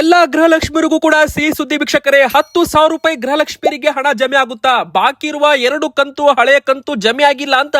ಎಲ್ಲಾ ಗೃಹಲಕ್ಷ್ಮಿಯರಿಗೂ ಕೂಡ ಸಿಹಿ ಸುದ್ದಿ ವೀಕ್ಷಕರೇ, ಹತ್ತು ಸಾವಿರ ರೂಪಾಯಿ ಗೃಹಲಕ್ಷ್ಮಿಯರಿಗೆ ಹಣ ಜಮೆ ಆಗುತ್ತಾ? ಬಾಕಿ ಇರುವ ಎರಡು ಕಂತು, ಹಳೆಯ ಕಂತು ಜಮೆ ಆಗಿಲ್ಲ ಅಂತ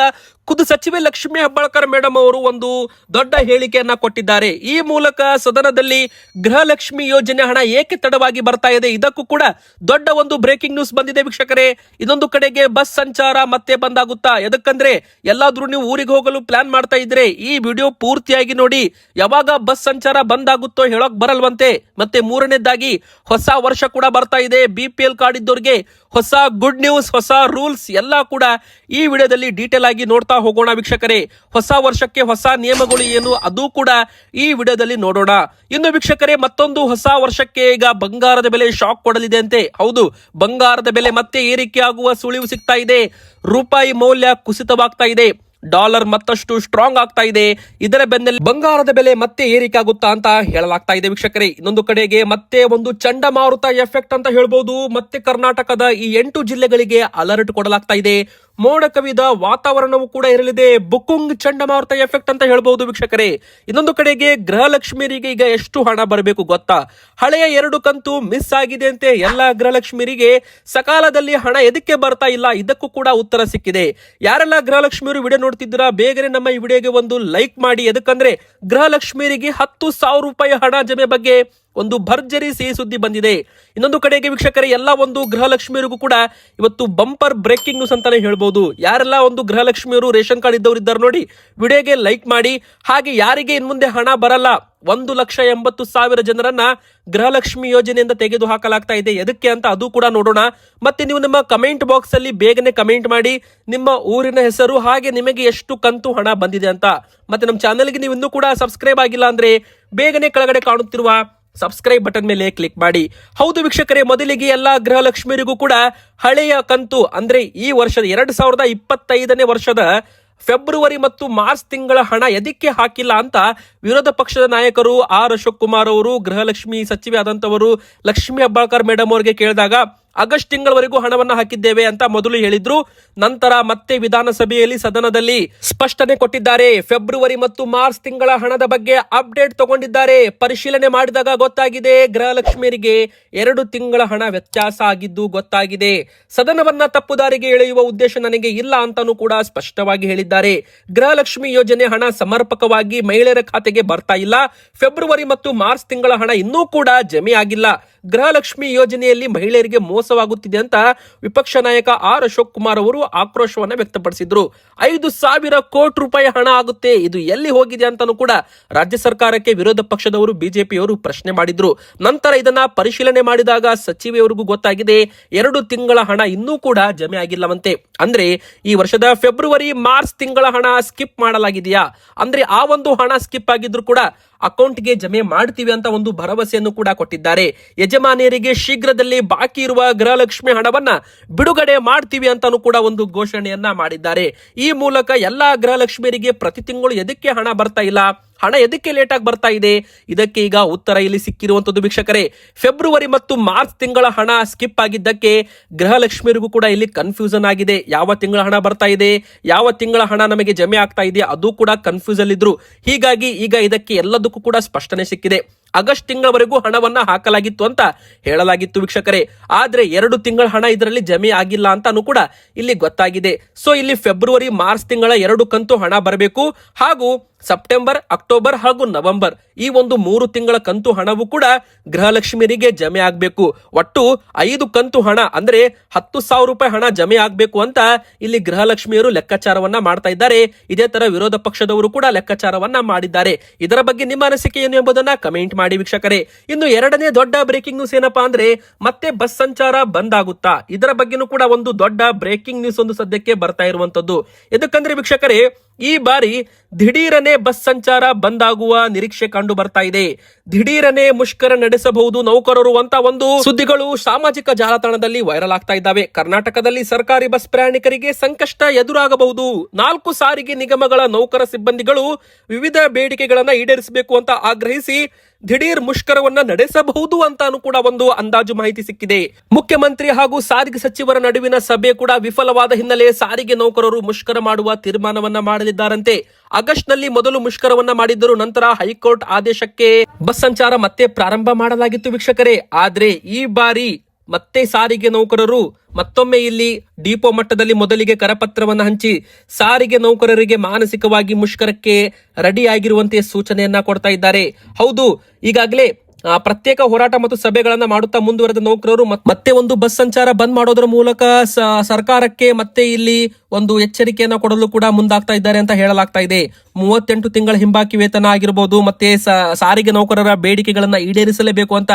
ಖುದ್ದು ಸಚಿವೆ ಲಕ್ಷ್ಮಿ ಹೆಬ್ಬಾಳ್ಕರ್ ಮೇಡಮ್ ಅವರು ಒಂದು ದೊಡ್ಡ ಹೇಳಿಕೆಯನ್ನ ಕೊಟ್ಟಿದ್ದಾರೆ. ಈ ಮೂಲಕ ಸದನದಲ್ಲಿ ಗೃಹಲಕ್ಷ್ಮಿ ಯೋಜನೆ ಹಣ ಏಕೆ ತಡವಾಗಿ ಬರ್ತಾ ಇದೆ, ಇದಕ್ಕೂ ಕೂಡ ದೊಡ್ಡ ಒಂದು ಬ್ರೇಕಿಂಗ್ ನ್ಯೂಸ್ ಬಂದಿದೆ ವೀಕ್ಷಕರೇ. ಇದೊಂದು ಕಡೆಗೆ ಬಸ್ ಸಂಚಾರ ಮತ್ತೆ ಬಂದಾಗುತ್ತಾ? ಎದಕ್ಕಂದ್ರೆ ಎಲ್ಲಾದ್ರೂ ನೀವು ಊರಿಗೆ ಹೋಗಲು ಪ್ಲಾನ್ ಮಾಡ್ತಾ ಇದ್ರೆ ಈ ವಿಡಿಯೋ ಪೂರ್ತಿಯಾಗಿ ನೋಡಿ, ಯಾವಾಗ ಬಸ್ ಸಂಚಾರ ಬಂದಾಗುತ್ತೋ ಹೇಳೋಕ್ ಬರಲ್ವಂತೆ. ಮತ್ತೆ ಮೂರನೇದಾಗಿ ಹೊಸ ವರ್ಷ ಕೂಡ ಬರ್ತಾ ಇದೆ. ಬಿ ಕಾರ್ಡ್ ಇದ್ದವ್ರಿಗೆ ಹೊಸ ಗುಡ್ ನ್ಯೂಸ್ ಹೊಸ ರೂಲ್ಸ್ ಎಲ್ಲ ಕೂಡ ಈ ವಿಡಿಯೋದಲ್ಲಿ ಡೀಟೇಲ್ ಆಗಿ ನೋಡ್ತಾ ಹೋಗೋಣ ವೀಕ್ಷಕರೇ. ಹೊಸ ವರ್ಷಕ್ಕೆ ಹೊಸ ನಿಯಮಗಳು ಏನು ಅದು ಕೂಡ ಈ ವಿಡಿಯೋದಲ್ಲಿ ನೋಡೋಣ. ಇನ್ನು ವೀಕ್ಷಕರೇ, ಮತ್ತೊಂದು ಹೊಸ ವರ್ಷಕ್ಕೆ ಈಗ ಬಂಗಾರದ ಬೆಲೆ ಶಾಕ್ ಕೊಡಲಿದೆ ಅಂತೆ. ಹೌದು, ಬಂಗಾರದ ಬೆಲೆ ಮತ್ತೆ ಏರಿಕೆ ಆಗುವ ಸುಳಿವು ಸಿಗ್ತಾ ಇದೆ. ರೂಪಾಯಿ ಮೌಲ್ಯ ಕುಸಿತವಾಗ್ತಾ ಇದೆ. ಡಾಲರ್ ಮತ್ತಷ್ಟು ಸ್ಟ್ರಾಂಗ್ ಆಗ್ತಾ ಇದೆ. ಇದರ ಬೆನ್ನಲ್ಲಿ ಬಂಗಾರದ ಬೆಲೆ ಮತ್ತೆ ಏರಿಕೆ ಆಗುತ್ತಾ ಅಂತ ಹೇಳಲಾಗ್ತಾ ಇದೆ ವೀಕ್ಷಕರೇ. ಇನ್ನೊಂದು ಕಡೆಗೆ ಮತ್ತೆ ಒಂದು ಚಂಡಮಾರುತ ಎಫೆಕ್ಟ್ ಅಂತ ಹೇಳ್ಬೋದು. ಮತ್ತೆ ಕರ್ನಾಟಕದ ಈ ಎಂಟು ಜಿಲ್ಲೆಗಳಿಗೆ ಅಲರ್ಟ್ ಕೊಡಲಾಗ್ತಾ ಇದೆ. ಮೋಡ ಕವಿದ ವಾತಾವರಣವೂ ಕೂಡ ಇರಲಿದೆ. ಬುಕುಂಗ್ ಚಂಡಮಾರುತ ಎಫೆಕ್ಟ್ ಅಂತ ಹೇಳಬಹುದು ವೀಕ್ಷಕರೇ. ಇನ್ನೊಂದು ಕಡೆಗೆ ಗೃಹಲಕ್ಷ್ಮಿಯರಿಗೆ ಈಗ ಎಷ್ಟು ಹಣ ಬರಬೇಕು ಗೊತ್ತಾ? ಹಳೆಯ ಎರಡು ಕಂತು ಮಿಸ್ ಆಗಿದೆ ಅಂತೆ ಎಲ್ಲ ಗೃಹಲಕ್ಷ್ಮಿಯರಿಗೆ. ಸಕಾಲದಲ್ಲಿ ಹಣ ಎದಕ್ಕೆ ಬರ್ತಾ ಇಲ್ಲ? ಇದಕ್ಕೂ ಕೂಡ ಉತ್ತರ ಸಿಕ್ಕಿದೆ. ಯಾರೆಲ್ಲ ಗೃಹಲಕ್ಷ್ಮಿಯರು ವಿಡಿಯೋ ನೋಡ್ತಿದ್ದೀರಾ, ಬೇಗನೆ ನಮ್ಮ ಈ ವಿಡಿಯೋಗೆ ಒಂದು ಲೈಕ್ ಮಾಡಿ. ಎದಕ್ಕಂದ್ರೆ ಗೃಹಲಕ್ಷ್ಮಿಯರಿಗೆ ಹತ್ತು ಸಾವಿರ ರೂಪಾಯಿ ಹಣ ಜಮೆ ಬಗ್ಗೆ ಒಂದು ಭರ್ಜರಿ ಸಿಹಿ ಸುದ್ದಿ ಬಂದಿದೆ. ಇನ್ನೊಂದು ಕಡೆಗೆ ವೀಕ್ಷಕರೇ, ಎಲ್ಲ ಒಂದು ಗೃಹಲಕ್ಷ್ಮಿಯರಿಗೂ ಕೂಡ ಇವತ್ತು ಬಂಪರ್ ಬ್ರೇಕಿಂಗ್ ನ್ಯೂಸ್ ಅಂತಾನೆ ಹೇಳ್ಬೋದು. ಯಾರೆಲ್ಲ ಒಂದು ಗೃಹಲಕ್ಷ್ಮಿಯವರು ರೇಷನ್ ಕಾರ್ಡ್ ಇದ್ದವರು ಇದ್ದಾರೆ ನೋಡಿ, ವಿಡಿಯೋಗೆ ಲೈಕ್ ಮಾಡಿ. ಹಾಗೆ ಯಾರಿಗೆ ಇನ್ಮುಂದೆ ಹಣ ಬರಲ್ಲ, ಒಂದು ಲಕ್ಷ ಎಂಬತ್ತು ಸಾವಿರ ಜನರನ್ನ ಗೃಹಲಕ್ಷ್ಮಿ ಯೋಜನೆಯಿಂದ ತೆಗೆದು ಹಾಕಲಾಗ್ತಾ ಇದೆ. ಎದಕ್ಕೆ ಅಂತ ಅದು ಕೂಡ ನೋಡೋಣ. ಮತ್ತೆ ನೀವು ನಿಮ್ಮ ಕಮೆಂಟ್ ಬಾಕ್ಸ್ ಅಲ್ಲಿ ಬೇಗನೆ ಕಮೆಂಟ್ ಮಾಡಿ. ನಿಮ್ಮ ಊರಿನ ಹೆಸರು, ಹಾಗೆ ನಿಮಗೆ ಎಷ್ಟು ಕಂತು ಹಣ ಬಂದಿದೆ ಅಂತ. ಮತ್ತೆ ನಮ್ಮ ಚಾನೆಲ್ಗೆ ನೀವು ಇನ್ನೂ ಕೂಡ ಸಬ್ಸ್ಕ್ರೈಬ್ ಆಗಿಲ್ಲ ಅಂದ್ರೆ ಬೇಗನೆ ಕೆಳಗಡೆ ಕಾಣುತ್ತಿರುವ ಸಬ್ಸ್ಕ್ರೈಬ್ ಬಟನ್ ಮೇಲೆ ಕ್ಲಿಕ್ ಮಾಡಿ. ಹೌದು ವೀಕ್ಷಕರೇ, ಮೊದಲಿಗೆ ಎಲ್ಲಾ ಗೃಹಲಕ್ಷ್ಮಿಯರಿಗೂ ಕೂಡ ಹಳೆಯ ಕಂತು, ಅಂದ್ರೆ ಈ ವರ್ಷದ ಎರಡ್ ಸಾವಿರದ ಇಪ್ಪತ್ತೈದನೇ ವರ್ಷದ ಫೆಬ್ರವರಿ ಮತ್ತು ಮಾರ್ಚ್ ತಿಂಗಳ ಹಣ ಎದಕ್ಕೆ ಹಾಕಿಲ್ಲ ಅಂತ ವಿರೋಧ ಪಕ್ಷದ ನಾಯಕರು ಆರ್ ಅಶೋಕ್ ಕುಮಾರ್ ಅವರು, ಗೃಹಲಕ್ಷ್ಮಿ ಸಚಿವೆ ಆದಂತವರು ಲಕ್ಷ್ಮಿ ಹೆಬ್ಬಾಳ್ಕರ್ ಮೇಡಮ್ ಅವರಿಗೆ ಕೇಳಿದಾಗ ಆಗಸ್ಟ್ ತಿಂಗಳವರೆಗೂ ಹಣವನ್ನು ಹಾಕಿದ್ದೇವೆ ಅಂತ ಮೊದಲು ಹೇಳಿದ್ರು. ನಂತರ ಮತ್ತೆ ವಿಧಾನಸಭೆಯಲ್ಲಿ ಸದನದಲ್ಲಿ ಸ್ಪಷ್ಟನೆ ಕೊಟ್ಟಿದ್ದಾರೆ. ಫೆಬ್ರವರಿ ಮತ್ತು ಮಾರ್ಚ್ ತಿಂಗಳ ಹಣದ ಬಗ್ಗೆ ಅಪ್ಡೇಟ್ ತಗೊಂಡಿದ್ದಾರೆ. ಪರಿಶೀಲನೆ ಮಾಡಿದಾಗ ಗೊತ್ತಾಗಿದೆ, ಗೃಹಲಕ್ಷ್ಮಿಯರಿಗೆ ಎರಡು ತಿಂಗಳ ಹಣ ವ್ಯತ್ಯಾಸ ಆಗಿದ್ದು ಗೊತ್ತಾಗಿದೆ. ಸದನವನ್ನ ತಪ್ಪುದಾರಿಗೆ ಎಳೆಯುವ ಉದ್ದೇಶ ನನಗೆ ಇಲ್ಲ ಅಂತಾನೂ ಕೂಡ ಸ್ಪಷ್ಟವಾಗಿ ಹೇಳಿದ್ದಾರೆ. ಗೃಹಲಕ್ಷ್ಮಿ ಯೋಜನೆ ಹಣ ಸಮರ್ಪಕವಾಗಿ ಮಹಿಳೆಯರ ಖಾತೆಗೆ ಬರ್ತಾ ಇಲ್ಲ. ಫೆಬ್ರವರಿ ಮತ್ತು ಮಾರ್ಚ್ ತಿಂಗಳ ಹಣ ಇನ್ನೂ ಕೂಡ ಜಮೆ ಆಗಿಲ್ಲ ಗೃಹಲಕ್ಷ್ಮಿ ಯೋಜನೆಯಲ್ಲಿ ಮಹಿಳೆಯರಿಗೆ ಮೋಸವಾಗುತ್ತಿದೆ ಅಂತ ವಿಪಕ್ಷ ನಾಯಕ ಆರ್ ಅಶೋಕ್ ಕುಮಾರ್ ಅವರು ಆಕ್ರೋಶವನ್ನ ವ್ಯಕ್ತಪಡಿಸಿದ್ರು. ಐದು ಸಾವಿರ ಕೋಟಿ ರೂಪಾಯಿ ಹಣ ಆಗುತ್ತೆ, ಇದು ಎಲ್ಲಿ ಹೋಗಿದೆ ಅಂತಾನೂ ಕೂಡ ರಾಜ್ಯ ಸರ್ಕಾರಕ್ಕೆ ವಿರೋಧ ಪಕ್ಷದವರು, ಬಿಜೆಪಿಯವರು ಪ್ರಶ್ನೆ ಮಾಡಿದ್ರು. ನಂತರ ಇದನ್ನ ಪರಿಶೀಲನೆ ಮಾಡಿದಾಗ ಸಚಿವೆಯವರಿಗೂ ಗೊತ್ತಾಗಿದೆ, ಎರಡು ತಿಂಗಳ ಹಣ ಇನ್ನೂ ಕೂಡ ಜಮೆ ಆಗಿಲ್ಲವಂತೆ. ಅಂದ್ರೆ ಈ ವರ್ಷದ ಫೆಬ್ರವರಿ, ಮಾರ್ಚ್ ತಿಂಗಳ ಹಣ ಸ್ಕಿಪ್ ಮಾಡಲಾಗಿದೆಯಾ? ಅಂದ್ರೆ ಆ ಒಂದು ಹಣ ಸ್ಕಿಪ್ ಆಗಿದ್ರು ಕೂಡ ಅಕೌಂಟ್ಗೆ ಜಮೆ ಮಾಡ್ತೀವಿ ಅಂತ ಒಂದು ಭರವಸೆಯನ್ನು ಕೂಡ ಕೊಟ್ಟಿದ್ದಾರೆ. ಯಜಮಾನಿಯರಿಗೆ ಶೀಘ್ರದಲ್ಲಿ ಬಾಕಿ ಇರುವ ಗೃಹಲಕ್ಷ್ಮಿ ಹಣವನ್ನ ಬಿಡುಗಡೆ ಮಾಡ್ತೀವಿ ಅಂತಾನೂ ಕೂಡ ಒಂದು ಘೋಷಣೆಯನ್ನ ಮಾಡಿದ್ದಾರೆ. ಈ ಮೂಲಕ ಎಲ್ಲಾ ಗೃಹಲಕ್ಷ್ಮಿಯರಿಗೆ ಪ್ರತಿ ತಿಂಗಳು ಎದಕ್ಕೆ ಹಣ ಬರ್ತಾ ಇಲ್ಲ? ಹಣ ಎದಕ್ಕೆ ಲೇಟ್ ಆಗಿ ಬರ್ತಾ ಇದೆ? ಇದಕ್ಕೆ ಈಗ ಉತ್ತರ ಇಲ್ಲಿ ಸಿಕ್ಕಿರುವಂತದ್ದು ವೀಕ್ಷಕರೇ ಫೆಬ್ರವರಿ ಮತ್ತು ಮಾರ್ಚ್ ತಿಂಗಳ ಹಣ ಸ್ಕಿಪ್ ಆಗಿದ್ದಕ್ಕೆ ಗೃಹಲಕ್ಷ್ಮಿಯರಿಗೂ ಕೂಡ ಇಲ್ಲಿ ಕನ್ಫ್ಯೂಸನ್ ಆಗಿದೆ. ಯಾವ ತಿಂಗಳ ಹಣ ಬರ್ತಾ ಇದೆ? ಯಾವ ತಿಂಗಳ ಹಣ ನಮಗೆ ಜಮೆ ಆಗ್ತಾ ಇದೆ? ಅದು ಕೂಡ ಕನ್ಫ್ಯೂಸ್ ಅಲ್ಲಿದ್ರು. ಹೀಗಾಗಿ ಈಗ ಇದಕ್ಕೆ ಎಲ್ಲದಕ್ಕೂ ಕೂಡ ಸ್ಪಷ್ಟನೆ ಸಿಕ್ಕಿದೆ. ಆಗಸ್ಟ್ ತಿಂಗಳವರೆಗೂ ಹಣವನ್ನ ಹಾಕಲಾಗಿತ್ತು ಅಂತ ಹೇಳಲಾಗಿತ್ತು ವೀಕ್ಷಕರೇ. ಆದ್ರೆ ಎರಡು ತಿಂಗಳ ಹಣ ಇದರಲ್ಲಿ ಜಮೆ ಆಗಿಲ್ಲ ಅಂತಾನು ಕೂಡ ಇಲ್ಲಿ ಗೊತ್ತಾಗಿದೆ. ಸೊ ಇಲ್ಲಿ ಫೆಬ್ರವರಿ ಮಾರ್ಚ್ ತಿಂಗಳ ಎರಡು ಕಂತು ಹಣ ಬರಬೇಕು. ಹಾಗೂ ಸೆಪ್ಟೆಂಬರ್ ಅಕ್ಟೋಬರ್ ಹಾಗೂ ನವೆಂಬರ್ ಈ ಒಂದು ಮೂರು ತಿಂಗಳ ಕಂತು ಹಣವು ಕೂಡ ಗೃಹಲಕ್ಷ್ಮಿಯರಿಗೆ ಜಮೆ ಆಗಬೇಕು. ಒಟ್ಟು ಐದು ಕಂತು ಹಣ, ಅಂದ್ರೆ ಹತ್ತು ಸಾವಿರ ರೂಪಾಯಿ ಹಣ ಜಮೆ ಆಗಬೇಕು ಅಂತ ಇಲ್ಲಿ ಗೃಹಲಕ್ಷ್ಮಿಯರು ಲೆಕ್ಕಾಚಾರವನ್ನ ಮಾಡ್ತಾ ಇದ್ದಾರೆ. ಇದೇ ತರ ವಿರೋಧ ಪಕ್ಷದವರು ಕೂಡ ಲೆಕ್ಕಾಚಾರವನ್ನ ಮಾಡಿದ್ದಾರೆ. ಇದರ ಬಗ್ಗೆ ನಿಮ್ಮ ಅನಿಸಿಕೆ ಏನು ಎಂಬುದನ್ನ ಕಮೆಂಟ್ ಮಾಡಿ. ವೀಕ್ಷಕರೇ. ಇನ್ನು ಎರಡನೇ ದೊಡ್ಡ ಬ್ರೇಕಿಂಗ್ ನ್ಯೂಸ್ ಏನಪ್ಪಾ ಅಂದ್ರೆ ಮತ್ತೆ ಬಸ್ ಸಂಚಾರ ಬಂದ್ ಆಗುತ್ತಾ? ಇದರ ಬಗ್ಗೆನೂ ಕೂಡ ಒಂದು ದೊಡ್ಡ ಬ್ರೇಕಿಂಗ್ ನ್ಯೂಸ್ ಒಂದು ಸದ್ಯಕ್ಕೆ ಬರ್ತಾ ಇರುವಂತದ್ದು. ಎದಕ್ಕಂದ್ರೆ ವೀಕ್ಷಕರೇ, ಈ ಬಾರಿ ದಿಢೀರನೆ ಬಸ್ ಸಂಚಾರ ಬಂದ್ ಆಗುವ ನಿರೀಕ್ಷೆ ಕಂಡು ಬರ್ತಾ ಇದೆ. ದಿಢೀರನೆ ಮುಷ್ಕರ ನಡೆಸಬಹುದು ನೌಕರರು ಅಂತ ಒಂದು ಸುದ್ದಿಗಳು ಸಾಮಾಜಿಕ ಜಾಲತಾಣದಲ್ಲಿ ವೈರಲ್ ಆಗ್ತಾ ಇದ್ದಾವೆ. ಕರ್ನಾಟಕದಲ್ಲಿ ಸರ್ಕಾರಿ ಬಸ್ ಪ್ರಯಾಣಿಕರಿಗೆ ಸಂಕಷ್ಟ ಎದುರಾಗಬಹುದು. ನಾಲ್ಕು ಸಾರಿಗೆ ನಿಗಮಗಳ ನೌಕರ ಸಿಬ್ಬಂದಿಗಳು ವಿವಿಧ ಬೇಡಿಕೆಗಳನ್ನು ಈಡೇರಿಸಬೇಕು ಅಂತ ಆಗ್ರಹಿಸಿ ದಿಢೀರ್ ಮುಷ್ಕರವನ್ನ ನಡೆಸಬಹುದು ಅಂತಾನು ಕೂಡ ಒಂದು ಅಂದಾಜು ಮಾಹಿತಿ ಸಿಕ್ಕಿದೆ. ಮುಖ್ಯಮಂತ್ರಿ ಹಾಗೂ ಸಾರಿಗೆ ಸಚಿವರ ನಡುವಿನ ಸಭೆ ಕೂಡ ವಿಫಲವಾದ ಹಿನ್ನೆಲೆ ಸಾರಿಗೆ ನೌಕರರು ಮುಷ್ಕರ ಮಾಡುವ ತೀರ್ಮಾನವನ್ನ ಮಾಡಲಿದ್ದಾರಂತೆ. ಆಗಸ್ಟ್ನಲ್ಲಿ ಮೊದಲು ಮುಷ್ಕರವನ್ನ ಮಾಡಿದ್ದರು, ನಂತರ ಹೈಕೋರ್ಟ್ ಆದೇಶಕ್ಕೆ ಬಸ್ ಸಂಚಾರ ಮತ್ತೆ ಪ್ರಾರಂಭ ಮಾಡಲಾಗಿತ್ತು ವೀಕ್ಷಕರೇ. ಆದ್ರೆ ಈ ಬಾರಿ ಮತ್ತೆ ಸಾರಿಗೆ ನೌಕರರು ಮತ್ತೊಮ್ಮೆ ಇಲ್ಲಿ ಡಿಪೋ ಮಟ್ಟದಲ್ಲಿ ಮೊದಲಿಗೆ ಕರಪತ್ರವನ್ನು ಹಂಚಿ ಸಾರಿಗೆ ನೌಕರರಿಗೆ ಮಾನಸಿಕವಾಗಿ ಮುಷ್ಕರಕ್ಕೆ ರೆಡಿ ಆಗಿರುವಂತೆ ಸೂಚನೆಯನ್ನ ಕೊಡ್ತಾ ಇದ್ದಾರೆ. ಹೌದು, ಈಗಾಗಲೇ ಪ್ರತ್ಯೇಕ ಹೋರಾಟ ಮತ್ತು ಸಭೆಗಳನ್ನ ಮಾಡುತ್ತಾ ಮುಂದುವರೆದ ನೌಕರರು ಮತ್- ಮತ್ತೆ ಒಂದು ಬಸ್ ಸಂಚಾರ ಬಂದ್ ಮಾಡೋದ್ರ ಮೂಲಕ ಸರ್ಕಾರಕ್ಕೆ ಮತ್ತೆ ಇಲ್ಲಿ ಒಂದು ಎಚ್ಚರಿಕೆಯನ್ನು ಕೊಡಲು ಕೂಡ ಮುಂದಾಗ್ತಾ ಇದ್ದಾರೆ ಅಂತ ಹೇಳಲಾಗ್ತಾ ಇದೆ. ಮೂವತ್ತೆಂಟು ತಿಂಗಳ ಹಿಂಬಾಕಿ ವೇತನ ಆಗಿರಬಹುದು ಮತ್ತೆ ಸಾರಿಗೆ ನೌಕರರ ಬೇಡಿಕೆಗಳನ್ನ ಈಡೇರಿಸಲೇಬೇಕು ಅಂತ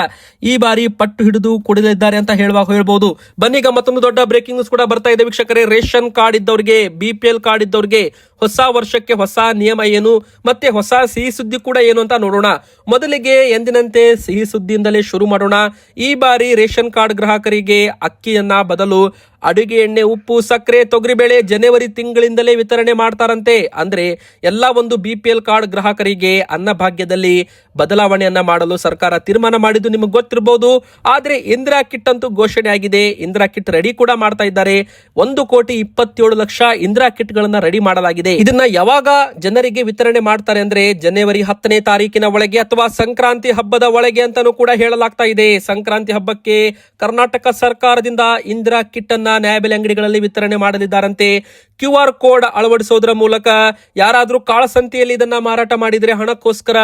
ಈ ಬಾರಿ ಪಟ್ಟು ಹಿಡಿದು ಕುಡಿದಿದ್ದಾರೆ ಅಂತ ಹೇಳುವ ಹೇಳ್ಬಹುದು ಬನ್ನೀಗ ಮತ್ತೊಂದು ದೊಡ್ಡ ಬ್ರೇಕಿಂಗ್ ನ್ಯೂಸ್ ಕೂಡ ಬರ್ತಾ ಇದೆ ವೀಕ್ಷಕರೇ. ರೇಷನ್ ಕಾರ್ಡ್ ಇದ್ದವರಿಗೆ ಬಿ ಪಿ ಎಲ್ ಕಾರ್ಡ್ ಇದ್ದವರಿಗೆ ಹೊಸ ವರ್ಷಕ್ಕೆ ಹೊಸ ನಿಯಮ ಏನು, ಮತ್ತೆ ಹೊಸ ಸಿಹಿ ಸುದ್ದಿ ಕೂಡ ಏನು ಅಂತ ನೋಡೋಣ. ಮೊದಲಿಗೆ ಎಂದಿನಂತೆ ಸಿಹಿ ಸುದ್ದಿಯಿಂದಲೇ ಶುರು ಮಾಡೋಣ. ಈ ಬಾರಿ ರೇಷನ್ ಕಾರ್ಡ್ ಗ್ರಾಹಕರಿಗೆ ಅಕ್ಕಿಯನ್ನ ಬದಲು ಅಡುಗೆ ಎಣ್ಣೆ, ಉಪ್ಪು, ಸಕ್ಕರೆ ತೊಗರಿಬೇಳೆ ಜನವರಿ ತಿಂಗಳಿಂದಲೇ ವಿತರಣೆ ಮಾಡ್ತಾರಂತೆ. ಅಂದ್ರೆ ಎಲ್ಲ ಒಂದು ಬಿ ಪಿ ಎಲ್ ಕಾರ್ಡ್ ಗ್ರಾಹಕರಿಗೆ ಅನ್ನಭಾಗ್ಯದಲ್ಲಿ ಬದಲಾವಣೆಯನ್ನ ಮಾಡಲು ಸರ್ಕಾರ ತೀರ್ಮಾನ ಮಾಡಿದ್ದು ನಿಮಗೆ ಗೊತ್ತಿರಬಹುದು ಆದ್ರೆ ಇಂದಿರಾ ಕಿಟ್ ಅಂತೂ ಘೋಷಣೆ ಆಗಿದೆ. ಇಂದಿರಾ ಕಿಟ್ ರೆಡಿ ಕೂಡ ಮಾಡ್ತಾ ಇದ್ದಾರೆ. ಒಂದು ಕೋಟಿ ಇಪ್ಪತ್ತೇಳು ಲಕ್ಷ ಇಂದಿರಾ ಕಿಟ್ ಗಳನ್ನ ರೆಡಿ ಮಾಡಲಾಗಿದೆ. ಇದನ್ನ ಯಾವಾಗ ಜನರಿಗೆ ವಿತರಣೆ ಮಾಡ್ತಾರೆ ಅಂದ್ರೆ ಜನವರಿ ಹತ್ತನೇ ತಾರೀಕಿನ ಒಳಗೆ ಅಥವಾ ಸಂಕ್ರಾಂತಿ ಹಬ್ಬದ ಒಳಗೆ ಅಂತಾನೂ ಕೂಡ ಹೇಳಲಾಗ್ತಾ ಇದೆ. ಸಂಕ್ರಾಂತಿ ಹಬ್ಬಕ್ಕೆ ಕರ್ನಾಟಕ ಸರ್ಕಾರದಿಂದ ಇಂದಿರಾ ಕಿಟ್ ಅನ್ನ ನ್ಯಾಯಬೆಲೆ ಅಂಗಡಿಗಳಲ್ಲಿ ವಿತರಣೆ ಮಾಡಲಿದ್ದಾರಂತೆ. ಕ್ಯೂ ಆರ್ ಕೋಡ್ ಅಳವಡಿಸೋದ್ರ ಮೂಲಕ ಯಾರಾದರೂ ಕಾಳಸಂತೆಯಲ್ಲಿ ಇದನ್ನ ಮಾರಾಟ ಮಾಡಿದರೆ ಹಣಕ್ಕೋಸ್ಕರ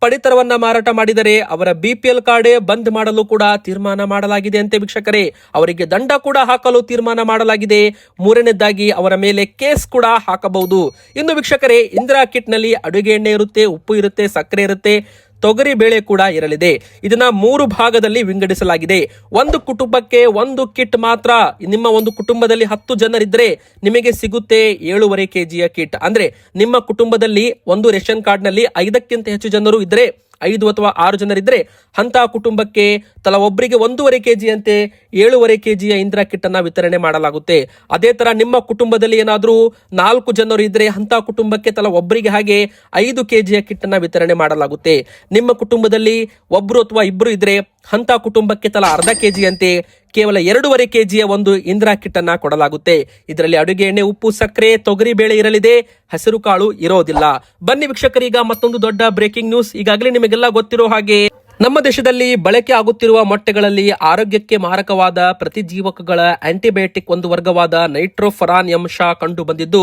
ಪಡಿತರವನ್ನ ಮಾರಾಟ ಮಾಡಿದರೆ ಅವರ ಬಿಪಿಎಲ್ ಕಾರ್ಡ್ ಬಂದ್ ಮಾಡಲು ಕೂಡ ತೀರ್ಮಾನ ಮಾಡಲಾಗಿದೆ ಅಂತೆ ವೀಕ್ಷಕರೇ. ಅವರಿಗೆ ದಂಡ ಕೂಡ ಹಾಕಲು ತೀರ್ಮಾನ ಮಾಡಲಾಗಿದೆ. ಮೂರನೇದಾಗಿ ಅವರ ಮೇಲೆ ಕೇಸ್ ಕೂಡ ಹಾಕಬಹುದು. ಇನ್ನು ವೀಕ್ಷಕರೇ, ಇಂದಿರಾ ಕಿಟ್ನಲ್ಲಿ ಅಡುಗೆ ಎಣ್ಣೆ ಇರುತ್ತೆ, ಉಪ್ಪು ಇರುತ್ತೆ, ಸಕ್ಕರೆ ಇರುತ್ತೆ. ತೊಗರಿ ಬೇಳೆ ಕೂಡ ಇರಲಿದೆ. ಇದನ್ನ ಮೂರು ಭಾಗದಲ್ಲಿ ವಿಂಗಡಿಸಲಾಗಿದೆ. ಒಂದು ಕುಟುಂಬಕ್ಕೆ ಒಂದು ಕಿಟ್ ಮಾತ್ರ. ನಿಮ್ಮ ಒಂದು ಕುಟುಂಬದಲ್ಲಿ ಹತ್ತು ಜನರಿದ್ರೆ ನಿಮಗೆ ಸಿಗುತ್ತೆ ಏಳೂವರೆ ಕೆಜಿಯ ಕಿಟ್. ಅಂದ್ರೆ ನಿಮ್ಮ ಕುಟುಂಬದಲ್ಲಿ ಒಂದು ರೇಷನ್ ಕಾರ್ಡ್ನಲ್ಲಿ ಐದಕ್ಕಿಂತ ಹೆಚ್ಚು ಜನರು ಇದ್ರೆ ಐದು ಅಥವಾ ಆರು ಜನರಿದ್ದರೆ ಅಂತಹ ಕುಟುಂಬಕ್ಕೆ ತಲಾ ಒಬ್ಬರಿಗೆ ಒಂದೂವರೆ ಕೆ ಜಿಯಂತೆ ಏಳುವರೆ ಕೆ ಜಿಯ ಇಂದಿರಾ ಕಿಟ್ ಅನ್ನ ವಿತರಣೆ ಮಾಡಲಾಗುತ್ತೆ. ಅದೇ ತರ ನಿಮ್ಮ ಕುಟುಂಬದಲ್ಲಿ ಏನಾದರೂ ನಾಲ್ಕು ಜನರು ಇದ್ದರೆ ಅಂತ ಕುಟುಂಬಕ್ಕೆ ತಲಾ ಒಬ್ಬರಿಗೆ ಹಾಗೆ ಐದು ಕೆಜಿಯ ಕಿಟ್ ಅನ್ನ ವಿತರಣೆ ಮಾಡಲಾಗುತ್ತೆ. ನಿಮ್ಮ ಕುಟುಂಬದಲ್ಲಿ ಒಬ್ರು ಅಥವಾ ಇಬ್ರು ಇದ್ರೆ ಅಂತ ಕುಟುಂಬಕ್ಕೆ ತಲಾ ಅರ್ಧ ಕೆಜಿ ಅಂತೆ ಕೇವಲ ಎರಡೂವರೆ ಕೆಜಿಯ ಒಂದು ಇಂದಿರಾ ಕಿಟ್ ಅನ್ನ ಕೊಡಲಾಗುತ್ತೆ. ಇದರಲ್ಲಿ ಅಡುಗೆ ಎಣ್ಣೆ, ಉಪ್ಪು, ಸಕ್ಕರೆ, ತೊಗರಿ ಬೇಳೆ ಇರಲಿದೆ. ಹಸಿರು ಕಾಳು ಇರೋದಿಲ್ಲ. ಬನ್ನಿ ವೀಕ್ಷಕರೀಗ ಮತ್ತೊಂದು ದೊಡ್ಡ ಬ್ರೇಕಿಂಗ್ ನ್ಯೂಸ್ ಈಗಾಗಲೇ ನಿಮಗೆಲ್ಲ ಗೊತ್ತಿರೋ ಹಾಗೆ ನಮ್ಮ ದೇಶದಲ್ಲಿ ಬಳಕೆ ಆಗುತ್ತಿರುವ ಮೊಟ್ಟೆಗಳಲ್ಲಿ ಆರೋಗ್ಯಕ್ಕೆ ಮಾರಕವಾದ ಪ್ರತಿಜೀವಕಗಳ ಆಂಟಿಬಯೋಟಿಕ್ ಒಂದು ವರ್ಗವಾದ ನೈಟ್ರೋಫರಾನ್ ಅಂಶ ಕಂಡು ಬಂದಿದ್ದು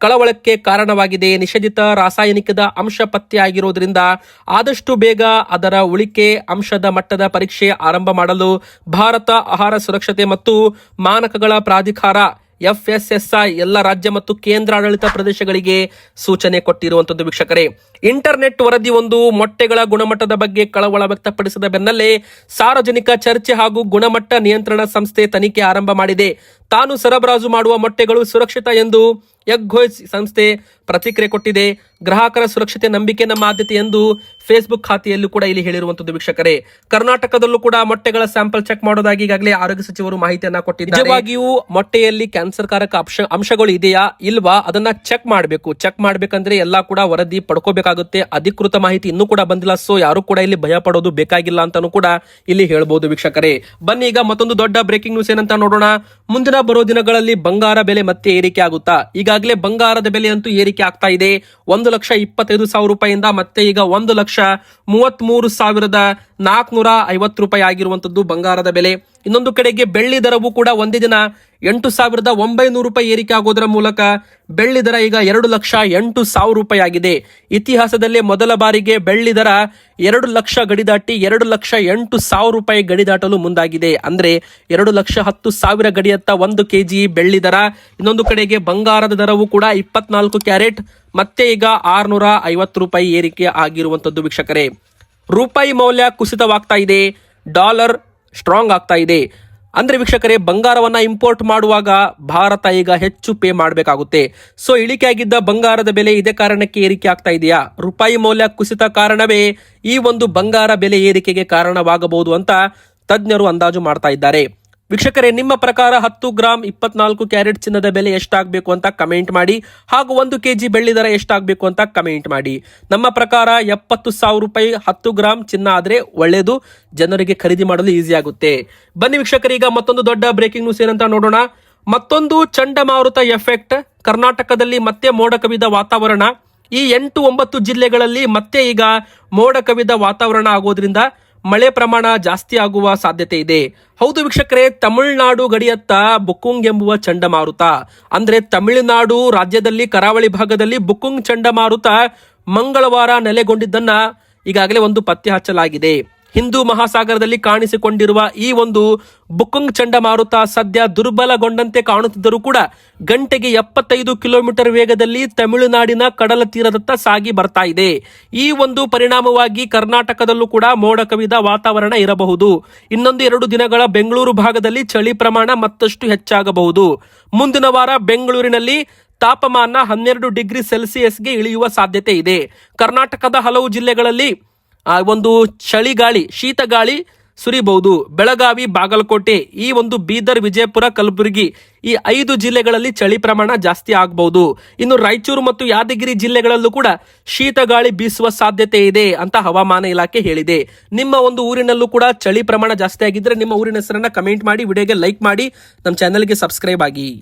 ಕಳವಳಕ್ಕೆ ಕಾರಣವಾಗಿದೆ. ನಿಷೇಧಿತ ರಾಸಾಯನಿಕದ ಅಂಶ ಪತ್ತೆಯಾಗಿರುವುದರಿಂದ ಆದಷ್ಟು ಬೇಗ ಅದರ ಉಳಿಕೆ ಅಂಶದ ಮಟ್ಟದ ಪರೀಕ್ಷೆ ಆರಂಭ ಮಾಡಲು ಭಾರತ ಆಹಾರ ಸುರಕ್ಷತೆ ಮತ್ತು ಮಾನಕಗಳ ಪ್ರಾಧಿಕಾರ ಎಫ್ಎಸ್ಎಸ್ಐ ಎಲ್ಲ ರಾಜ್ಯ ಮತ್ತು ಕೇಂದ್ರಾಡಳಿತ ಪ್ರದೇಶಗಳಿಗೆ ಸೂಚನೆ ಕೊಟ್ಟಿರುವಂತದ್ದು ವೀಕ್ಷಕರೇ. ಇಂಟರ್ನೆಟ್ ವರದಿ ಒಂದು ಮೊಟ್ಟೆಗಳ ಗುಣಮಟ್ಟದ ಬಗ್ಗೆ ಕಳವಳ ವ್ಯಕ್ತಪಡಿಸಿದ ಬೆನ್ನಲ್ಲೇ ಸಾರ್ವಜನಿಕ ಚರ್ಚೆ ಹಾಗೂ ಗುಣಮಟ್ಟ ನಿಯಂತ್ರಣ ಸಂಸ್ಥೆ ತನಿಖೆ ಆರಂಭ ಮಾಡಿದೆ. ತಾನು ಸರಬರಾಜು ಮಾಡುವ ಮೊಟ್ಟೆಗಳು ಸುರಕ್ಷಿತ ಎಂದು ಎಗ್ಗೋಯ್ಸ್ ಸಂಸ್ಥೆ ಪ್ರತಿಕ್ರಿಯೆ ಕೊಟ್ಟಿದೆ. ಗ್ರಾಹಕರ ಸುರಕ್ಷತೆ ನಂಬಿಕೆ ನಮ್ಮ ಆದ್ಯತೆ ಎಂದು ಫೇಸ್ಬುಕ್ ಖಾತೆಯಲ್ಲೂ ಕೂಡ ಇಲ್ಲಿ ಹೇಳಿರುವಂತದ್ದು ವೀಕ್ಷಕರೇ. ಕರ್ನಾಟಕದಲ್ಲೂ ಕೂಡ ಮೊಟ್ಟೆಗಳ ಸ್ಯಾಂಪಲ್ ಚೆಕ್ ಮಾಡೋದಾಗಿ ಈಗಾಗಲೇ ಆರೋಗ್ಯ ಸಚಿವರು ಮಾಹಿತಿಯನ್ನ ಕೊಟ್ಟಿದ್ದಾರೆ. ನಿಜವಾಗಿಯೂ ಮೊಟ್ಟೆಯಲ್ಲಿ ಕ್ಯಾನ್ಸರ್ ಕಾರಕ ಅಂಶ, ಅಂಶಗಳು ಇದೆಯಾ? ಇಲ್ವಾ? ಅದನ್ನ ಚೆಕ್ ಮಾಡಬೇಕು. ಚೆಕ್ ಮಾಡ್ಬೇಕಂದ್ರೆ ಎಲ್ಲಾ ಕೂಡ ವರದಿ ಪಡ್ಕೋಬೇಕಾಗುತ್ತೆ. ಅಧಿಕೃತ ಮಾಹಿತಿ ಇನ್ನೂ ಕೂಡ ಬಂದಿಲ್ಲ. ಸೊ ಯಾರು ಕೂಡ ಇಲ್ಲಿ ಭಯ ಪಡೋದು ಬೇಕಾಗಿಲ್ಲ ಅಂತಾನು ಕೂಡ ಇಲ್ಲಿ ಹೇಳ್ಬೋದು ವೀಕ್ಷಕರೇ. ಬನ್ನಿ ಈಗ ಮತ್ತೊಂದು ದೊಡ್ಡ ಬ್ರೇಕಿಂಗ್ ನ್ಯೂಸ್ ಏನಂತ ನೋಡೋಣ. ಮುಂದಿನ ಬರೋ ದಿನಗಳಲ್ಲಿ ಬಂಗಾರ ಬೆಲೆ ಮತ್ತೆ ಏರಿಕೆ ಆಗುತ್ತಾ? ಈಗಾಗಲೇ ಬಂಗಾರದ ಬೆಲೆ ಅಂತೂ ಏರಿಕೆ ಆಗ್ತಾ ಇದೆ. ಒಂದು ಲಕ್ಷ ಇಪ್ಪತ್ತೈದು ಸಾವಿರ ರೂಪಾಯಿಂದ ಮತ್ತೆ ಈಗ ಒಂದು ಲಕ್ಷ ಮೂವತ್ತ್ ಸಾವಿರದ ನಾಲ್ಕುನೂರ ಐವತ್ತು ರೂಪಾಯಿ ಆಗಿರುವಂತದ್ದು ಬಂಗಾರದ ಬೆಲೆ. ಇನ್ನೊಂದು ಕಡೆಗೆ ಬೆಳ್ಳಿ ದರವು ಕೂಡ ಒಂದೇ ದಿನ ಎಂಟು ಸಾವಿರದ ಒಂಬೈನೂರು ರೂಪಾಯಿ ಏರಿಕೆ ಆಗೋದರ ಮೂಲಕ ಬೆಳ್ಳಿ ದರ ಈಗ ಎರಡು ಲಕ್ಷ ಎಂಟು ಸಾವಿರ ರೂಪಾಯಿ ಆಗಿದೆ. ಇತಿಹಾಸದಲ್ಲೇ ಮೊದಲ ಬಾರಿಗೆ ಬೆಳ್ಳಿ ದರ ಎರಡು ಲಕ್ಷ ಗಡಿ ದಾಟಿ ಎರಡು ಲಕ್ಷ ಎಂಟು ಸಾವಿರ ರೂಪಾಯಿ ಗಡಿ ದಾಟಲು ಮುಂದಾಗಿದೆ. ಅಂದ್ರೆ ಎರಡು ಲಕ್ಷ ಹತ್ತು ಸಾವಿರ ಗಡಿಯತ್ತ ಒಂದು ಕೆಜಿ ಬೆಳ್ಳಿ ದರ. ಇನ್ನೊಂದು ಕಡೆಗೆ ಬಂಗಾರದ ದರವು ಕೂಡ ಇಪ್ಪತ್ನಾಲ್ಕು ಕ್ಯಾರೆಟ್, ಮತ್ತೆ ಈಗ ಆರ್ನೂರ ಐವತ್ತು ರೂಪಾಯಿ ಏರಿಕೆ ಆಗಿರುವಂತದ್ದು ವೀಕ್ಷಕರೇ. ರೂಪಾಯಿ ಮೌಲ್ಯ ಕುಸಿತವಾಗ್ತಾ ಇದೆ. ಡಾಲರ್ ಸ್ಟ್ರಾಂಗ್ ಆಗ್ತಾ ಇದೆ. ಅಂದ್ರೆ ವೀಕ್ಷಕರೇ, ಬಂಗಾರವನ್ನು ಇಂಪೋರ್ಟ್ ಮಾಡುವಾಗ ಭಾರತ ಈಗ ಹೆಚ್ಚು ಪೇ ಮಾಡಬೇಕಾಗುತ್ತೆ. ಸೊ ಇಳಿಕೆಯಾಗಿದ್ದ ಬಂಗಾರದ ಬೆಲೆ ಇದೇ ಕಾರಣಕ್ಕೆ ಏರಿಕೆ ಆಗ್ತಾ ಇದೆಯಾ? ರೂಪಾಯಿ ಮೌಲ್ಯ ಕುಸಿತ ಕಾರಣವೇ ಈ ಒಂದು ಬಂಗಾರ ಬೆಲೆ ಏರಿಕೆಗೆ ಕಾರಣವಾಗಬಹುದು ಅಂತ ತಜ್ಞರು ಅಂದಾಜು ಮಾಡ್ತಾ ಇದ್ದಾರೆ. ವೀಕ್ಷಕರೇ, ನಿಮ್ಮ ಪ್ರಕಾರ ಹತ್ತು ಗ್ರಾಮ್ ಇಪ್ಪತ್ನಾಲ್ಕು ಕ್ಯಾರೆಟ್ ಚಿನ್ನದ ಬೆಲೆ ಎಷ್ಟಾಗಬೇಕು ಅಂತ ಕಮೆಂಟ್ ಮಾಡಿ, ಹಾಗೂ ಒಂದು ಕೆಜಿ ಬೆಳ್ಳಿ ದರ ಎಷ್ಟಾಗಬೇಕು ಅಂತ ಕಮೆಂಟ್ ಮಾಡಿ. ನಮ್ಮ ಪ್ರಕಾರ ಎಪ್ಪತ್ತು ಸಾವಿರ ರೂಪಾಯಿ ಹತ್ತು ಗ್ರಾಮ್ ಚಿನ್ನ ಆದರೆ ಒಳ್ಳೆಯದು ಜನರಿಗೆ ಖರೀದಿ ಮಾಡಲು ಈಸಿ ಆಗುತ್ತೆ. ಬನ್ನಿ ವೀಕ್ಷಕರೀಗ ಮತ್ತೊಂದು ದೊಡ್ಡ ಬ್ರೇಕಿಂಗ್ ನ್ಯೂಸ್ ಏನಂತ ನೋಡೋಣ. ಮತ್ತೊಂದು ಚಂಡಮಾರುತ ಎಫೆಕ್ಟ್ ಕರ್ನಾಟಕದಲ್ಲಿ ಮತ್ತೆ ಮೋಡ ಕವಿದ ವಾತಾವರಣ. ಈ ಎಂಟು ಒಂಬತ್ತು ಜಿಲ್ಲೆಗಳಲ್ಲಿ ಮತ್ತೆ ಈಗ ಮೋಡ ಕವಿದ ವಾತಾವರಣ ಆಗೋದ್ರಿಂದ ಮಳೆ ಪ್ರಮಾಣ ಜಾಸ್ತಿ ಆಗುವ ಸಾಧ್ಯತೆ ಇದೆ. ಹೌದು ವೀಕ್ಷಕರೇ, ತಮಿಳುನಾಡು ಗಡಿಯತ್ತ ಬುಕ್ಕುಂಗ್ ಎಂಬುವ ಚಂಡಮಾರುತ. ಅಂದ್ರೆ ತಮಿಳುನಾಡು ರಾಜ್ಯದಲ್ಲಿ ಕರಾವಳಿ ಭಾಗದಲ್ಲಿ ಬುಕ್ಕುಂಗ್ ಚಂಡಮಾರುತ ಮಂಗಳವಾರ ನೆಲೆಗೊಂಡಿದ್ದನ್ನ ಈಗಾಗಲೇ ಒಂದು ಪತ್ತೆ ಹಚ್ಚಲಾಗಿದೆ. ಹಿಂದೂ ಮಹಾಸಾಗರದಲ್ಲಿ ಕಾಣಿಸಿಕೊಂಡಿರುವ ಈ ಒಂದು ಬುಕುಂಗ್ ಚಂಡಮಾರುತ ಸದ್ಯ ದುರ್ಬಲಗೊಂಡಂತೆ ಕಾಣುತ್ತಿದ್ದರೂ ಕೂಡ ಗಂಟೆಗೆ ಎಪ್ಪತ್ತೈದು ಕಿಲೋಮೀಟರ್ ವೇಗದಲ್ಲಿ ತಮಿಳುನಾಡಿನ ಕಡಲ ತೀರದತ್ತ ಸಾಗಿ ಬರ್ತಾ ಇದೆ. ಈ ಒಂದು ಪರಿಣಾಮವಾಗಿ ಕರ್ನಾಟಕದಲ್ಲೂ ಕೂಡ ಮೋಡ ಕವಿದ ವಾತಾವರಣ ಇರಬಹುದು. ಇನ್ನೊಂದು ಎರಡು ದಿನಗಳ ಬೆಂಗಳೂರು ಭಾಗದಲ್ಲಿ ಚಳಿ ಪ್ರಮಾಣ ಮತ್ತಷ್ಟು ಹೆಚ್ಚಾಗಬಹುದು. ಮುಂದಿನ ವಾರ ಬೆಂಗಳೂರಿನಲ್ಲಿ ತಾಪಮಾನ ಹನ್ನೆರಡು ಡಿಗ್ರಿ ಸೆಲ್ಸಿಯಸ್ಗೆ ಇಳಿಯುವ ಸಾಧ್ಯತೆ ಇದೆ. ಕರ್ನಾಟಕದ ಹಲವು ಜಿಲ್ಲೆಗಳಲ್ಲಿ ಆ ಒಂದು ಚಳಿಗಾಳಿ ಶೀತ ಗಾಳಿ ಸುರಿಬಹುದು. ಬೆಳಗಾವಿ, ಬಾಗಲಕೋಟೆ ಈ ಒಂದು ಬೀದರ್, ವಿಜಯಪುರ, ಕಲಬುರಗಿ ಈ ಐದು ಜಿಲ್ಲೆಗಳಲ್ಲಿ ಚಳಿ ಪ್ರಮಾಣ ಜಾಸ್ತಿ ಆಗಬಹುದು. ಇನ್ನು ರಾಯಚೂರು ಮತ್ತು ಯಾದಗಿರಿ ಜಿಲ್ಲೆಗಳಲ್ಲೂ ಕೂಡ ಶೀತ ಗಾಳಿ ಬೀಸುವ ಸಾಧ್ಯತೆ ಇದೆ ಅಂತ ಹವಾಮಾನ ಇಲಾಖೆ ಹೇಳಿದೆ. ನಿಮ್ಮ ಒಂದು ಊರಿನಲ್ಲೂ ಕೂಡ ಚಳಿ ಪ್ರಮಾಣ ಜಾಸ್ತಿ ಆಗಿದ್ರೆ ನಿಮ್ಮ ಊರಿನ ಹೆಸರನ್ನ ಕಮೆಂಟ್ ಮಾಡಿ, ವಿಡಿಯೋಗೆ ಲೈಕ್ ಮಾಡಿ, ನಮ್ಮ ಚಾನೆಲ್ಗೆ ಸಬ್ಸ್ಕ್ರೈಬ್ ಆಗಿ.